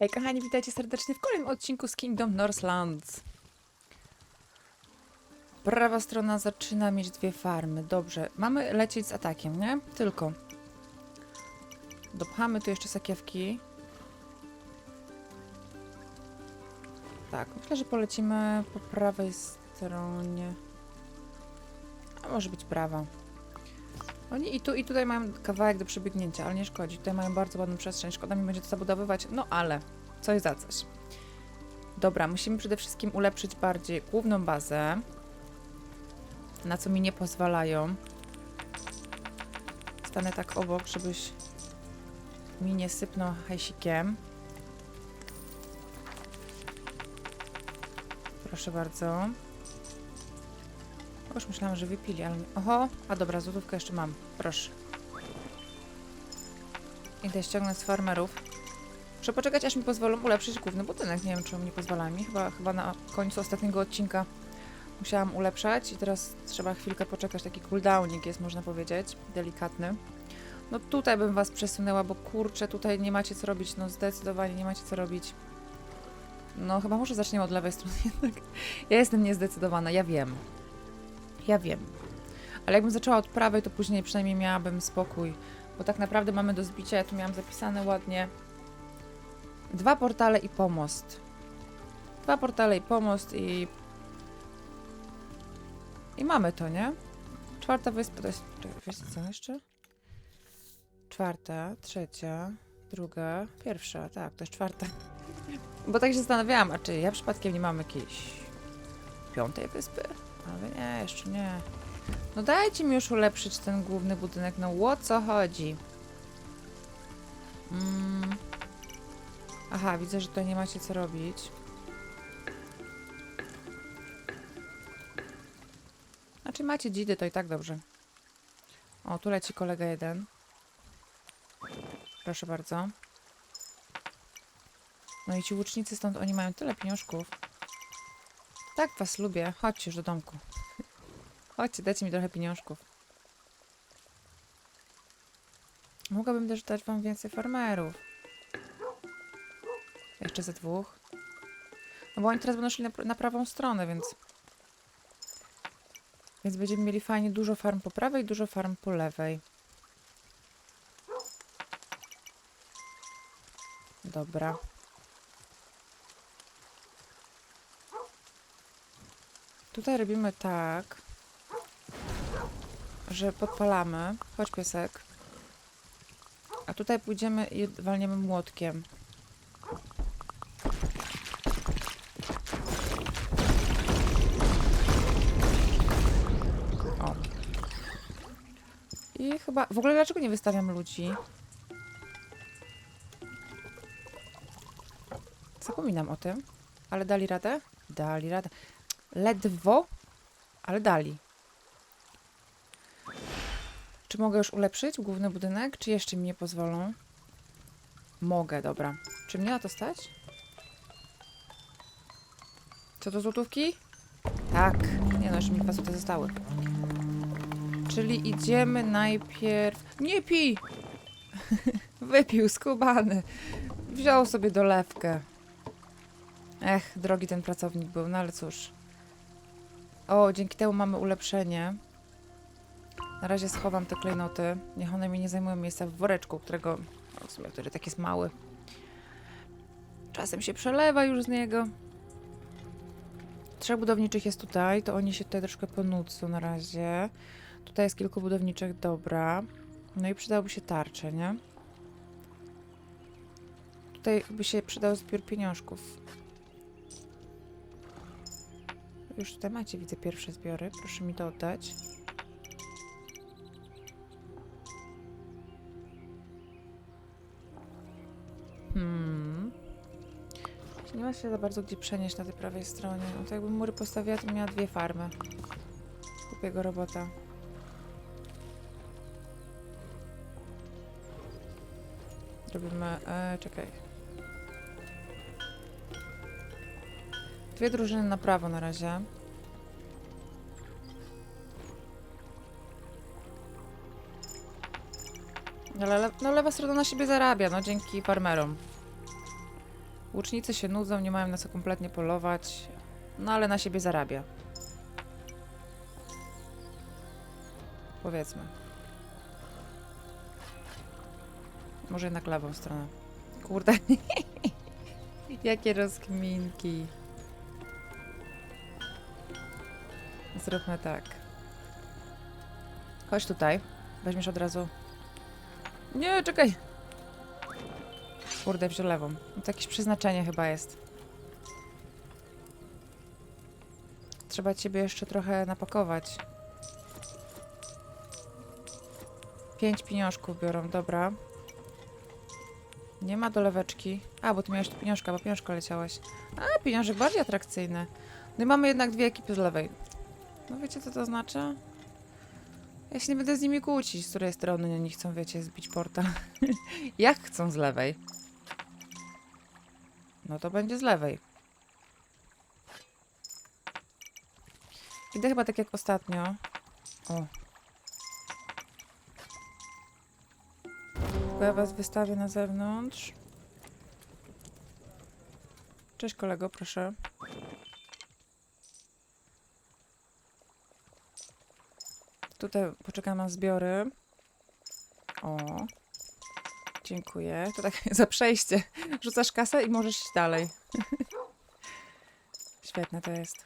Hej kochani, witajcie serdecznie w kolejnym odcinku z Kingdom Northlands. Prawa strona zaczyna mieć dwie farmy. Dobrze, mamy lecieć z atakiem, nie? Tylko. Dopchamy tu jeszcze sakiewki. Tak, myślę, że polecimy po prawej stronie. A może być prawa. Oni i tu, i tutaj mają kawałek do przebiegnięcia, ale nie szkodzi. Tutaj mają bardzo ładną przestrzeń. Szkoda mi będzie to zabudowywać, no ale coś za coś. Dobra, musimy przede wszystkim ulepszyć bardziej główną bazę, na co mi nie pozwalają. Stanę tak obok, żebyś mi nie sypnął hajsikiem. Proszę bardzo. Myślałam, że wypili, ale... nie- Oho! A dobra, złotówkę jeszcze mam. Proszę. Idę ściągnąć z farmerów. Muszę poczekać, aż mi pozwolą ulepszyć główny budynek. Nie wiem, czy mi pozwala mi. Chyba, chyba na końcu ostatniego odcinka musiałam ulepszać i teraz trzeba chwilkę poczekać. Taki cooldownik jest, można powiedzieć. Delikatny. No tutaj bym was przesunęła, bo kurczę, tutaj nie macie co robić. No zdecydowanie nie macie co robić. No chyba może zaczniemy od lewej strony jednak. Ja jestem niezdecydowana, ja wiem. Ja wiem. Ale jakbym zaczęła od prawej, to później przynajmniej miałabym spokój. Bo tak naprawdę mamy do zbicia, ja tu miałam zapisane ładnie, dwa portale i pomost. Dwa portale i pomost i... I mamy to, nie? Czwarta wyspa to jest... Wiesz co jeszcze? Czwarta, trzecia, druga, pierwsza, tak, to jest czwarta. Bo tak się zastanawiałam, a czy ja przypadkiem nie mam jakiejś piątej wyspy? Ale nie, jeszcze nie. No dajcie mi już ulepszyć ten główny budynek, no o co chodzi? Mm. Aha, widzę, że tutaj nie macie co robić. Znaczy macie dzidy, to i tak dobrze. O, tu leci kolega jeden. Proszę bardzo. No i ci łucznicy stąd, oni mają tyle pieniążków. Tak was lubię. Chodźcie już do domku. Chodźcie, dajcie mi trochę pieniążków. Mogłabym też dać wam więcej farmerów. Jeszcze ze dwóch. No bo oni teraz będą szli na, na prawą stronę, więc... Więc będziemy mieli fajnie dużo farm po prawej, dużo farm po lewej. Dobra. Tutaj robimy tak, że podpalamy. Chodź piesek. A tutaj pójdziemy i walniemy młotkiem. O. I chyba... W ogóle dlaczego nie wystawiam ludzi? Zapominam o tym. Ale dali radę? Dali radę. Ledwo, ale dali. Czy mogę już ulepszyć główny budynek, czy jeszcze mi nie pozwolą? Mogę, dobra. Czy mnie na to stać? Co to złotówki? Tak. Nie no, jeszcze mi dwa zostały. Czyli idziemy najpierw... Nie pij! Wypił, skubany. Wziął sobie dolewkę. Ech, drogi ten pracownik był, no ale cóż. O, dzięki temu mamy ulepszenie. Na razie schowam te klejnoty. Niech one mi nie zajmują miejsca w woreczku, którego w sumie, który tak jest mały. Czasem się przelewa już z niego. Trzech budowniczych jest tutaj, to oni się tutaj troszkę ponudzą na razie. Tutaj jest kilku budowniczych, dobra. No i przydałoby się tarcze, nie? Tutaj by się przydał zbiór pieniążków. Już tutaj macie, widzę pierwsze zbiory. Proszę mi to oddać. Hmm. Nie ma się za bardzo gdzie przenieść na tej prawej stronie. No to jakbym mury postawiła, to miała dwie farmy. Głupiego robota. Robimy... E, czekaj. Dwie drużyny na prawo na razie. Ale le no lewa strona na siebie zarabia, no dzięki farmerom. Łucznicy się nudzą, nie mają na co kompletnie polować, no ale na siebie zarabia. Powiedzmy. Może jednak lewą stronę. Kurde. Jakie rozkminki. Zróbmy tak. Chodź tutaj. Weźmiesz od razu. Nie, czekaj. Kurde, wziął lewą. No to jakieś przeznaczenie chyba jest. Trzeba ciebie jeszcze trochę napakować. Pięć pieniążków biorą, dobra. Nie ma doleweczki. A, bo ty miałeś tu pieniążka, bo pieniążko leciałeś. A, pieniążek bardziej atrakcyjny. No i mamy jednak dwie ekipy z lewej. No wiecie, co to znaczy? Ja się nie będę z nimi kłócić, z której strony oni chcą, wiecie, zbić porta. Jak chcą z lewej? No to będzie z lewej. Idę chyba tak jak ostatnio. O. Tylko ja was wystawię na zewnątrz. Cześć kolego, proszę. Tutaj poczekam na zbiory. O. Dziękuję. To tak za przejście. Rzucasz kasę i możesz iść dalej. Świetne to jest.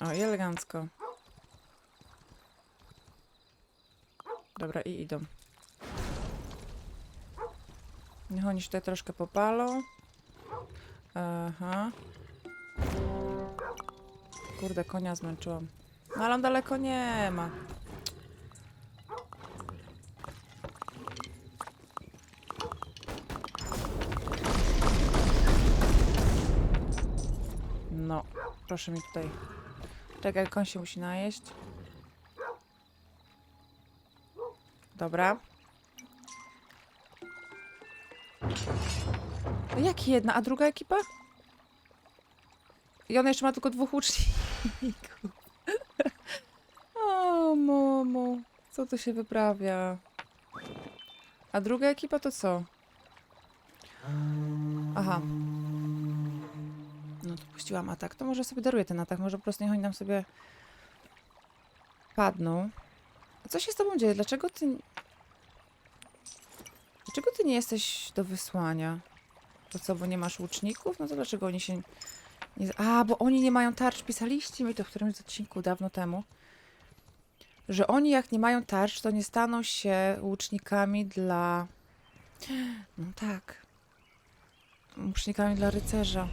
O, i elegancko. Dobra, i idą. Niech oni się tutaj troszkę popalą. Aha. Kurde, konia zmęczyłam. No ale on daleko nie ma. No, proszę mi tutaj. Czekaj, koń się musi najeść. Dobra. Jak jedna, a druga ekipa? I ona jeszcze ma tylko dwóch łuczników. o, momo. Co tu się wyprawia? A druga ekipa to co? Aha. No to puściłam atak. To może sobie daruję ten atak. Może po prostu niech oni tam sobie padną. A co się z tobą dzieje? Dlaczego ty... Dlaczego ty nie jesteś do wysłania? To co, bo nie masz łuczników? No to dlaczego oni się... Nie... A, bo oni nie mają tarcz. Pisaliście mi to w którymś odcinku dawno temu. Że oni jak nie mają tarcz, to nie staną się łucznikami dla... No tak. Łucznikami dla rycerza.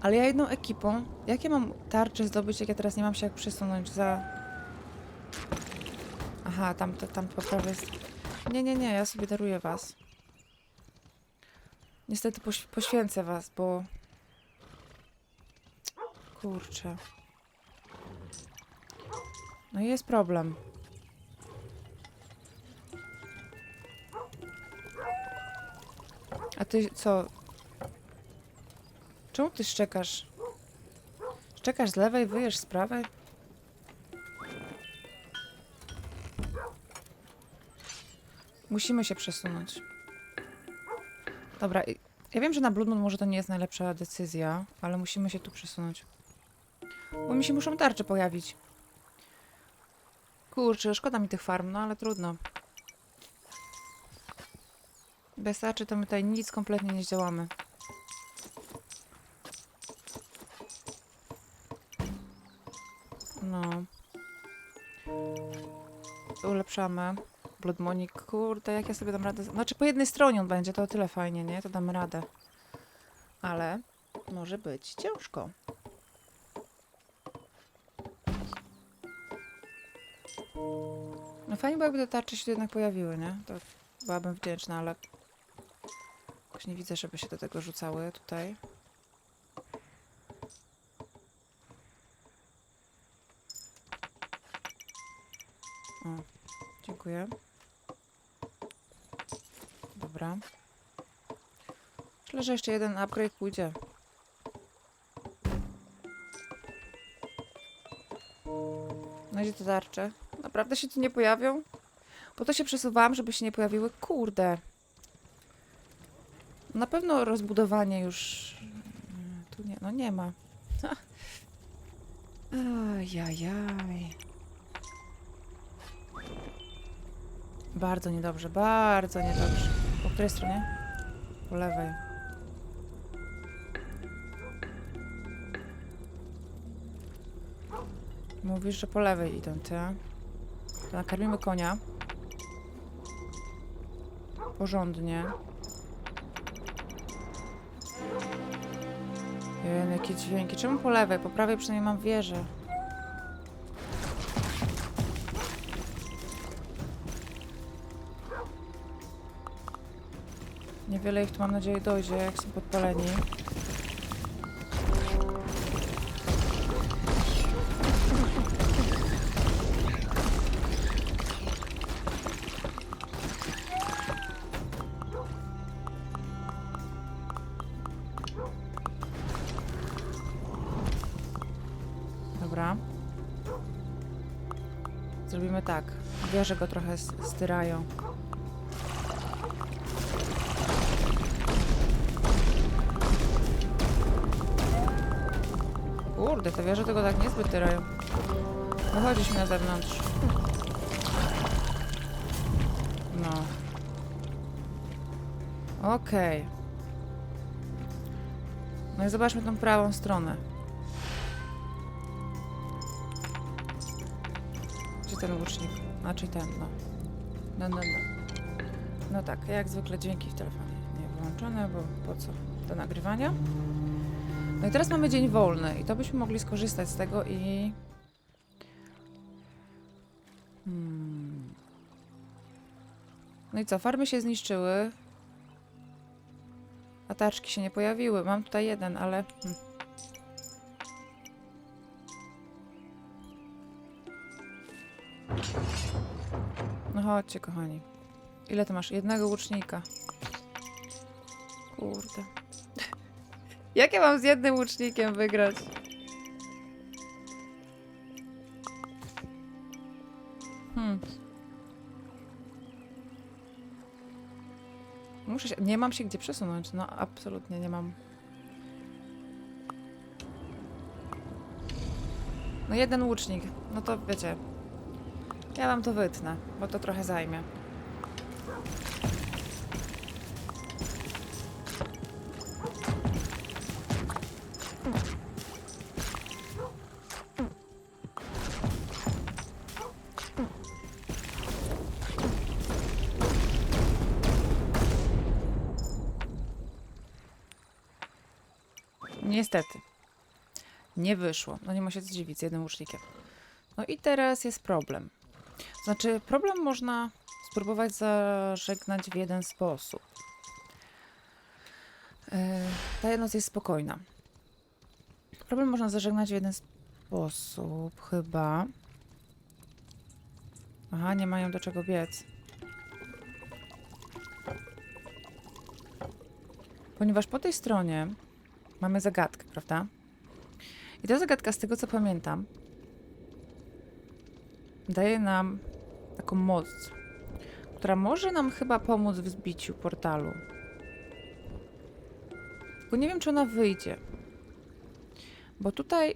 Ale ja jedną ekipą... Jak ja mam tarczę zdobyć, jak ja teraz nie mam się jak przesunąć za... Aha, tam, tam po prawej. Nie, nie, nie, ja sobie daruję was. Niestety poś poświęcę was, bo... Kurczę. No i jest problem. A ty co? Czemu ty szczekasz? Szczekasz z lewej, wyjesz z prawej? Musimy się przesunąć. Dobra, ja wiem, że na Blood może to nie jest najlepsza decyzja, ale musimy się tu przesunąć. Bo mi się muszą tarcze pojawić. Kurczę, szkoda mi tych farm, no ale trudno. Bez tarczy to my tutaj nic kompletnie nie zdziałamy. No. Ulepszamy. Blood Monic, kurde, jak ja sobie dam radę. Znaczy po jednej stronie on będzie, to o tyle fajnie, nie? To damy radę. Ale może być ciężko. No fajnie, bo jakby te tarcze się jednak pojawiły, nie? To byłabym wdzięczna, ale jakoś nie widzę, żeby się do tego rzucały tutaj. O, dziękuję. Dobra. Myślę, że jeszcze jeden upgrade pójdzie. No gdzie te tarcze? Naprawdę się tu nie pojawią? Po to się przesuwałam, żeby się nie pojawiły. Kurde. Na pewno rozbudowanie już... mm, Tu nie, no nie ma. Ajajaj. Bardzo niedobrze, bardzo niedobrze. Której stronie? Po lewej. Mówisz, że po lewej idą, ty? Nakarmimy konia. Porządnie. Jen, jakie dźwięki. Czemu po lewej? Po prawej przynajmniej mam wieżę. Niewiele ich tu mam nadzieję dojdzie, jak są podpaleni. Zrobimy tak. Wieże go trochę styrają. Kurde, te wieże tego tak niezbyt tyrają. Wychodzisz mi na zewnątrz. No. Okej. No i zobaczmy tą prawą stronę. Gdzie ten łucznik? A, czy ten, no. No, no, no. No tak, jak zwykle dźwięki w telefonie nie wyłączone, bo po co? Do nagrywania. No i teraz mamy dzień wolny i to byśmy mogli skorzystać z tego i... Hmm. No i co, farmy się zniszczyły. A taczki się nie pojawiły. Mam tutaj jeden, ale... Hmm. No chodźcie, kochani. Ile ty masz? Jednego łucznika. Kurde. Jak ja mam z jednym łucznikiem wygrać? Hmm. Muszę się... Nie mam się gdzie przesunąć. No, absolutnie nie mam. No jeden łucznik. No to wiecie. Ja wam to wytnę, bo to trochę zajmie. Niestety. Nie wyszło. No nie ma się zdziwić z jednym łucznikiem. No i teraz jest problem. Znaczy, problem można spróbować zażegnać w jeden sposób. Yy, ta noc jest spokojna. Problem można zażegnać w jeden sposób, chyba. Aha, nie mają do czego biec. Ponieważ po tej stronie mamy zagadkę, prawda? I ta zagadka, z tego co pamiętam, daje nam taką moc, która może nam chyba pomóc w zbiciu portalu. Tylko nie wiem, czy ona wyjdzie. Bo tutaj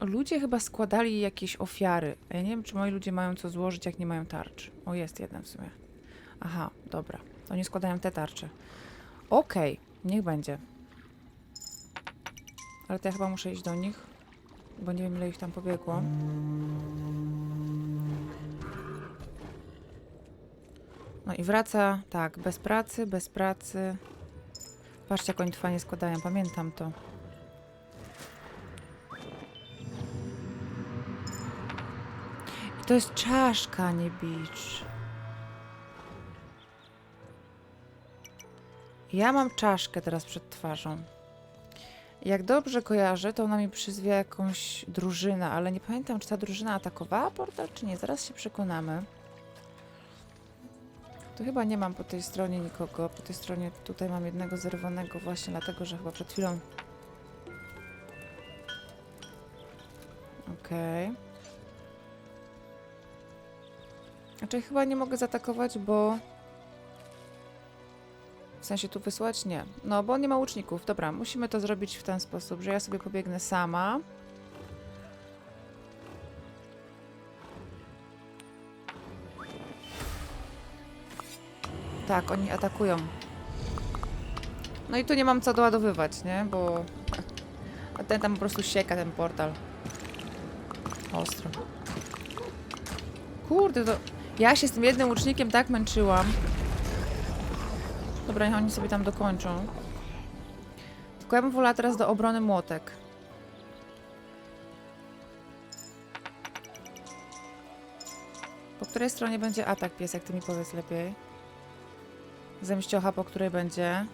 ludzie chyba składali jakieś ofiary. A ja nie wiem, czy moi ludzie mają co złożyć, jak nie mają tarcz. O, jest jeden w sumie. Aha, dobra. Oni składają te tarcze. Okej, niech będzie. Ale to ja chyba muszę iść do nich, bo nie wiem, ile ich tam pobiegło. No i wraca, tak, bez pracy, bez pracy. Patrzcie, jak oni trwanie składają, pamiętam to. I to jest czaszka, nie bicz. Ja mam czaszkę teraz przed twarzą. Jak dobrze kojarzę, to ona mi przyzwie jakąś drużynę, ale nie pamiętam, czy ta drużyna atakowała portal, czy nie. Zaraz się przekonamy. Tu chyba nie mam po tej stronie nikogo. Po tej stronie tutaj mam jednego zerwanego właśnie dlatego, że chyba przed chwilą... Okej. Okay. Znaczy chyba nie mogę zaatakować, bo... Sensie tu wysłać? Nie. No, bo nie ma łuczników. Dobra, musimy to zrobić w ten sposób, że ja sobie pobiegnę sama. Tak, oni atakują. No i tu nie mam co doładowywać, nie? Bo... A ten tam po prostu sieka, ten portal. Ostro. Kurde, to... Ja się z tym jednym łucznikiem tak męczyłam. Dobra, niech oni sobie tam dokończą. Tylko ja bym wolała teraz do obrony młotek. Po której stronie będzie atak, piesek? Ty mi powiedz lepiej. Zemściocha, po której będzie.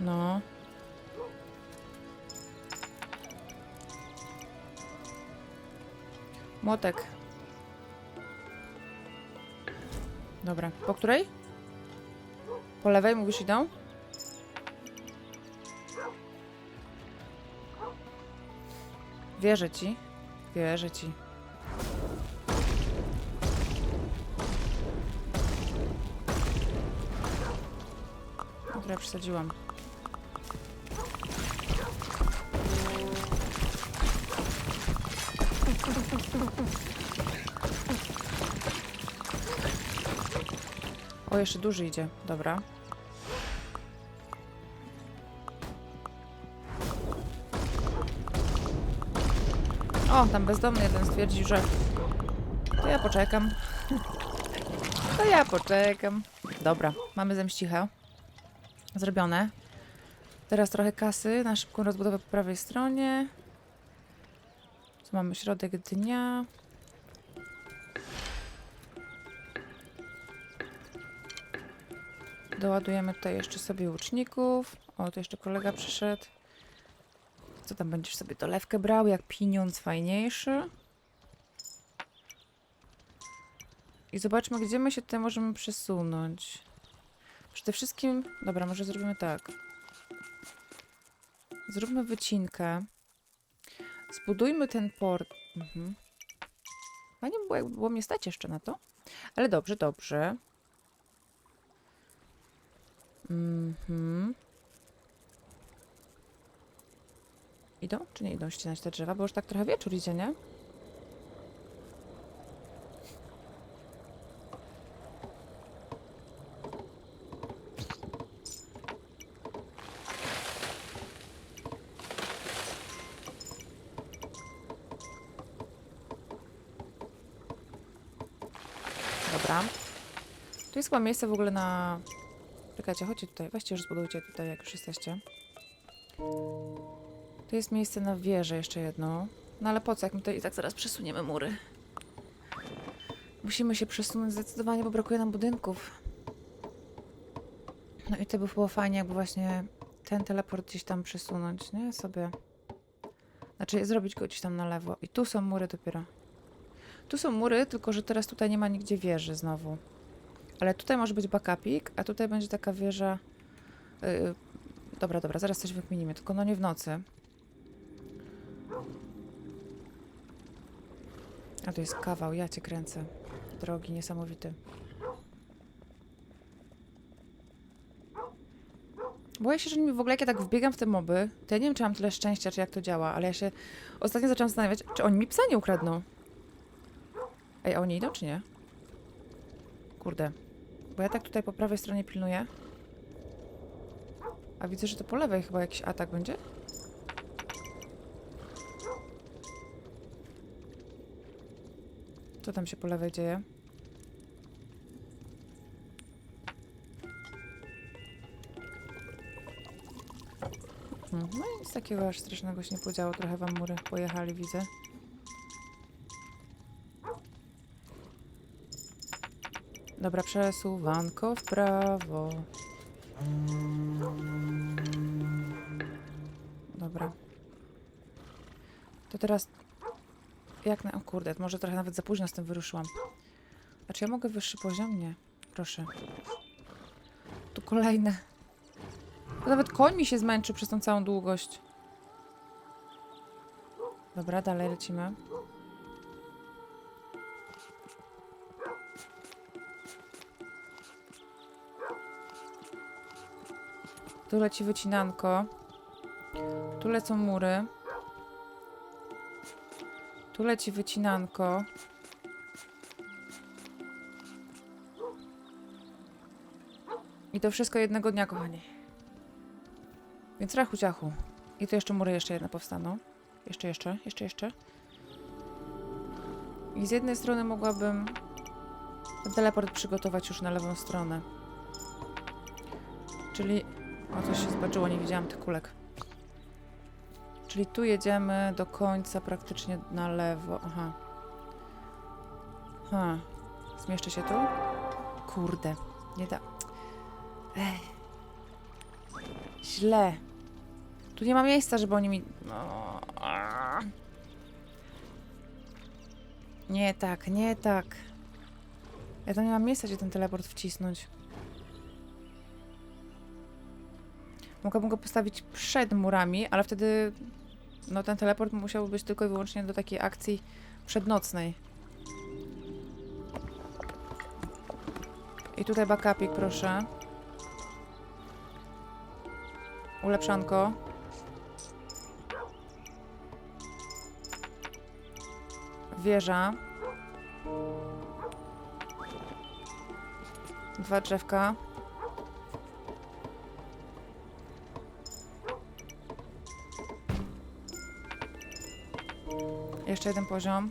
No. Młotek. Dobra. Po której? Po lewej mówisz idą? Wierzę ci. Wierzę ci. Dobra, przesadziłam. O, jeszcze duży idzie. Dobra. O, tam bezdomny jeden stwierdził, że to ja poczekam. To ja poczekam. Dobra, mamy zemścichę. Zrobione. Teraz trochę kasy na szybką rozbudowę po prawej stronie. Tu mamy środek dnia. Doładujemy tutaj jeszcze sobie łuczników. O, tu jeszcze kolega przyszedł. Co tam będziesz sobie dolewkę brał? Jak pieniądz fajniejszy. I zobaczmy, gdzie my się tutaj możemy przesunąć. Przede wszystkim... Dobra, może zrobimy tak. Zróbmy wycinkę. Zbudujmy ten port. Mhm. Fajnie jakby było mnie stać jeszcze na to. Ale dobrze, dobrze. Mhm. Idą czy nie idą ścinać te drzewa? Bo już tak trochę wieczór idzie, nie? Dobra. Tu jest chyba miejsce w ogóle na... Czekajcie, chodźcie tutaj. Weźcie już zbudujcie tutaj, jak już jesteście. Tu jest miejsce na wieżę jeszcze jedno. No ale po co, jak my tutaj i tak zaraz przesuniemy mury? Musimy się przesunąć zdecydowanie, bo brakuje nam budynków. No i to by było fajnie, jakby właśnie ten teleport gdzieś tam przesunąć, nie? Sobie. Znaczy zrobić go gdzieś tam na lewo. I tu są mury dopiero. Tu są mury, tylko że teraz tutaj nie ma nigdzie wieży znowu. Ale tutaj może być backupik, a tutaj będzie taka wieża... Yy, dobra, dobra, zaraz coś wykminimy, tylko no nie w nocy. A tu jest kawał, ja cię kręcę. Drogi, niesamowity. Boję się, że w ogóle jak ja tak wbiegam w te moby, to ja nie wiem, czy mam tyle szczęścia, czy jak to działa, ale ja się ostatnio zaczęłam zastanawiać, czy oni mi psa nie ukradną. Ej, a oni idą, czy nie? Kurde. Bo ja tak tutaj po prawej stronie pilnuję. A widzę, że to po lewej chyba jakiś atak będzie. Co tam się po lewej dzieje? Hmm, No i nic takiego aż strasznego się nie podziało. Trochę wam mury pojechali, widzę. Dobra, przesuwanko w prawo. Dobra. To teraz... Jak na... O kurde, może trochę nawet za późno z tym wyruszyłam. A czy ja mogę wyższy poziom? Nie. Proszę. Tu kolejne. To nawet koń mi się zmęczył przez tą całą długość. Dobra, dalej lecimy. Tu leci wycinanko. Tu lecą mury. Tu leci wycinanko. I to wszystko jednego dnia, kochani. Więc rachu ciachu. I tu jeszcze mury jeszcze jedne powstaną. Jeszcze, jeszcze, jeszcze, jeszcze. I z jednej strony mogłabym teleport przygotować już na lewą stronę. Czyli... O, coś się zbaczyło, nie widziałam tych kulek. Czyli tu jedziemy do końca praktycznie na lewo. Aha. Ha. Zmieszczę się tu? Kurde. Nie da... Ej. Źle. Tu nie ma miejsca, żeby oni mi... No. Nie tak, nie tak. Ja tam nie mam miejsca, gdzie ten teleport wcisnąć. Mogłabym go postawić przed murami, ale wtedy no ten teleport musiał być tylko i wyłącznie do takiej akcji przednocnej. I tutaj backupik, proszę. Ulepszanko. Wieża. Dwa drzewka. Jeszcze jeden poziom.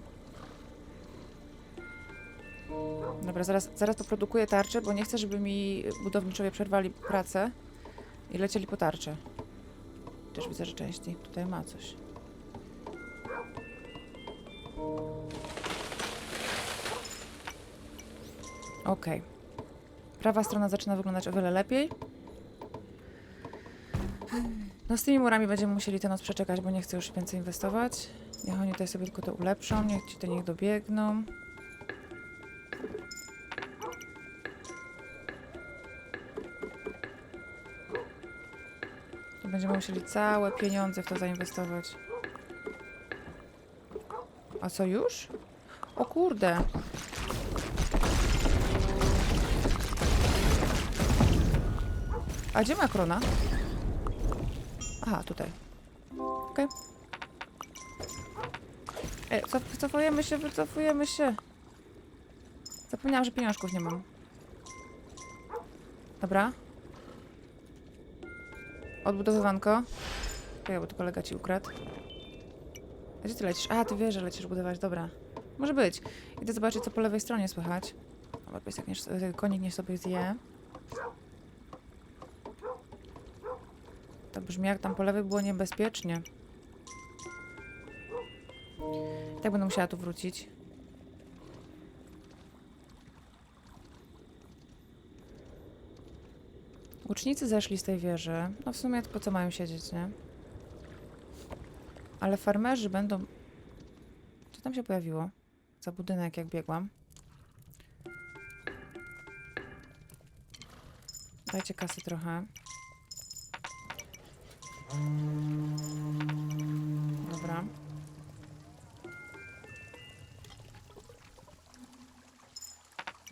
Dobra, zaraz, zaraz poprodukuję tarczę, bo nie chcę, żeby mi budowniczowie przerwali pracę i lecieli po tarczę. Też widzę, że część tutaj ma coś. Okej. Prawa strona zaczyna wyglądać o wiele lepiej. No z tymi murami będziemy musieli tę noc przeczekać, bo nie chcę już więcej inwestować. Niech oni tutaj sobie tylko to ulepszą, niech ci do nich dobiegną. To będziemy musieli całe pieniądze w to zainwestować. A co już? O kurde. A gdzie ma krona? Aha, tutaj. Okej. Ej, cof wycofujemy się, wycofujemy się. Zapomniałam, że pieniążków nie mam. Dobra. Odbudowywanko. Czekaj, bo tu kolega ci ukradł. A gdzie ty lecisz? A, ty wiesz, że lecisz budować, dobra. Może być. Idę zobaczyć, co po lewej stronie słychać. Dobra, pies jak nie, konik niech sobie zje. To brzmi jak tam po lewej było niebezpiecznie. Tak będę musiała tu wrócić. Łucznicy zeszli z tej wieży. No w sumie po co mają siedzieć, nie? Ale farmerzy będą... Co tam się pojawiło? Za budynek jak biegłam. Dajcie kasy trochę.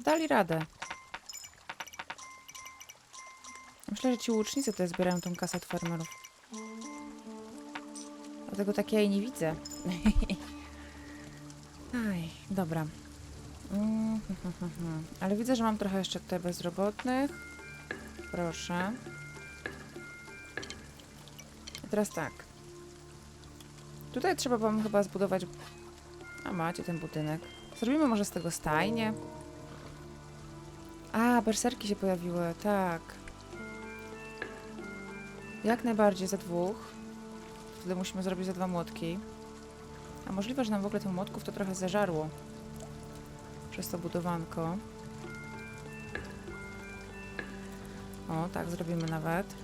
Dali radę. Myślę, że ci łucznicy tutaj zbierają tą kasę od farmerów. Dlatego tak ja jej nie widzę. Aj, dobra. Mm, Ale widzę, że mam trochę jeszcze tutaj bezrobotnych. Proszę. I teraz tak. Tutaj trzeba wam chyba zbudować... A macie ten budynek. Zrobimy może z tego stajnie. A, berserki się pojawiły, tak. Jak najbardziej za dwóch. Wtedy musimy zrobić za dwa młotki. A możliwe, że nam w ogóle tych młotków to trochę zażarło. Przez to budowanko. O, tak zrobimy nawet.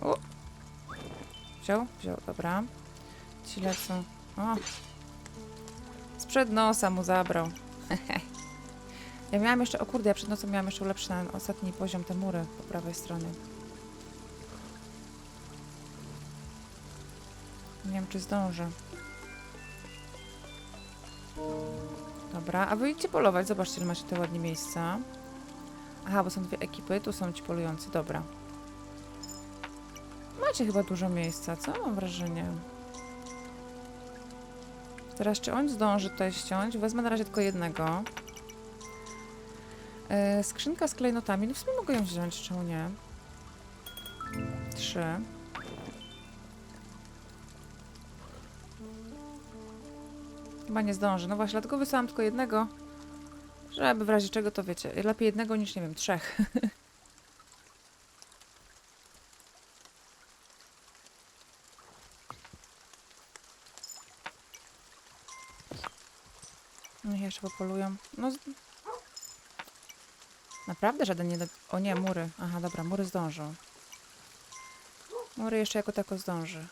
O! Wziął? Wziął, dobra. Ci lecą. O! Sprzed nosa mu zabrał. ja miałam jeszcze, o kurde, ja przed nocą miałam jeszcze ulepszyć na ostatni poziom te mury po prawej stronie. Nie wiem, czy zdążę. Dobra, a wy idźcie polować. Zobaczcie, ile macie te ładnie miejsca. Aha, bo są dwie ekipy, tu są ci polujący, dobra. Macie chyba dużo miejsca, co? Mam wrażenie. Teraz czy on zdąży tutaj ściąć? Wezmę na razie tylko jednego. E, skrzynka z klejnotami. No w sumie mogę ją wziąć, czemu nie? Trzy. Chyba nie zdąży. No właśnie, dlatego wysłałam tylko jednego. Żeby w razie czego to wiecie. Lepiej jednego niż, nie wiem, trzech. Jeszcze popolują. No. Naprawdę żaden nie. Do... O nie, mury. Aha, dobra, mury zdążą. Mury jeszcze jako tako zdąży.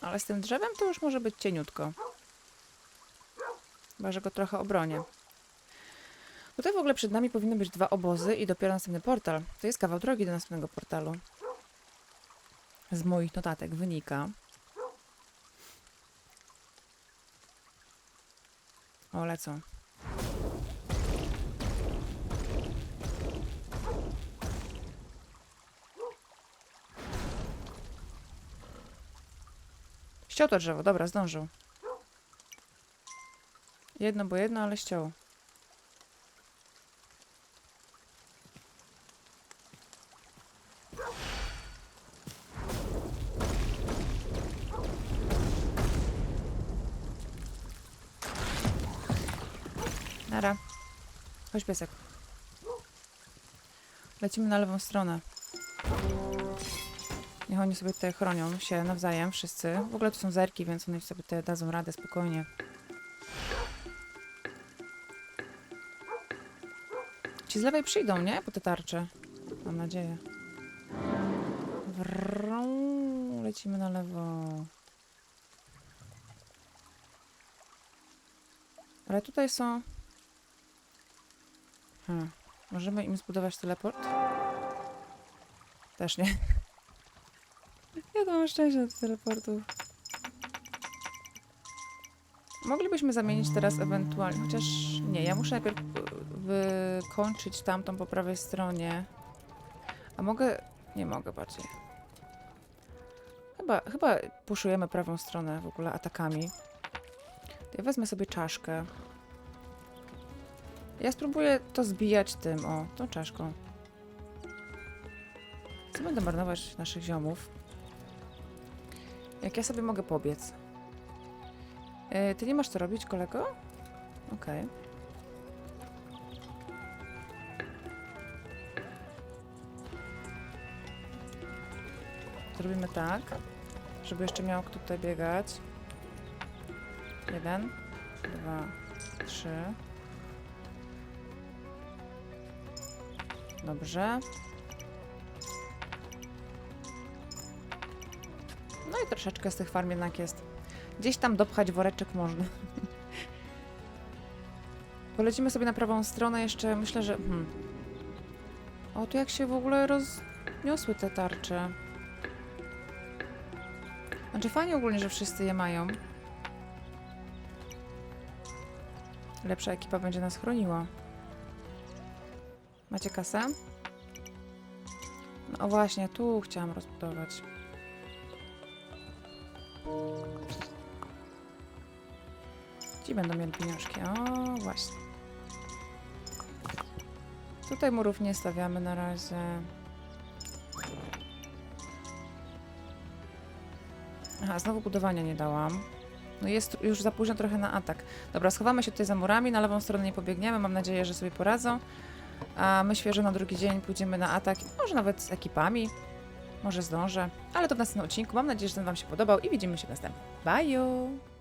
Ale z tym drzewem to już może być cieniutko. Chyba, że go trochę obronię. Tutaj w ogóle przed nami powinny być dwa obozy i dopiero następny portal. To jest kawał drogi do następnego portalu. Z moich notatek wynika. O, lecą. Ściął to drzewo, dobra, zdążył. Jedno, bo jedno, ale ściął. Nara. Chodź piesek. Lecimy na lewą stronę. Niech oni sobie tutaj chronią się nawzajem, wszyscy. W ogóle tu są zerki, więc one sobie tutaj dadzą radę spokojnie. Ci z lewej przyjdą, nie? Po te tarcze. Mam nadzieję. Wrrrą. Lecimy na lewo. Ale tutaj są... Hmm. Możemy im zbudować teleport? Też nie. Ja to mam szczęście do teleportów. Moglibyśmy zamienić teraz ewentualnie, chociaż nie, ja muszę najpierw y, wykończyć tamtą po prawej stronie. A mogę... Nie mogę bardziej. Chyba, chyba puszujemy prawą stronę w ogóle atakami. Ja wezmę sobie czaszkę. Ja spróbuję to zbijać tym, o, tą czaszką. Co będę marnować naszych ziomów? Jak ja sobie mogę pobiec? E, ty nie masz co robić, kolego? Okej. Zrobimy tak, żeby jeszcze miał kto tutaj biegać. Jeden, dwa, trzy. Dobrze. No i troszeczkę z tych farm jednak jest. Gdzieś tam dopchać woreczek można. Polecimy sobie na prawą stronę jeszcze, myślę, że... Hmm. O, tu jak się w ogóle rozniosły te tarcze. Znaczy fajnie ogólnie, że wszyscy je mają. Lepsza ekipa będzie nas chroniła. Macie kasę? No właśnie, tu chciałam rozbudować. Ci będą mieli pieniążki. O, właśnie. Tutaj murów nie stawiamy na razie. Aha, znowu budowania nie dałam. No jest już za późno trochę na atak. Dobra, schowamy się tutaj za murami, na lewą stronę nie pobiegniemy. Mam nadzieję, że sobie poradzą. A my świeżo na drugi dzień pójdziemy na atak. Może nawet z ekipami. Może zdążę. Ale to w następnym odcinku. Mam nadzieję, że ten Wam się podobał i widzimy się następnym. Bye!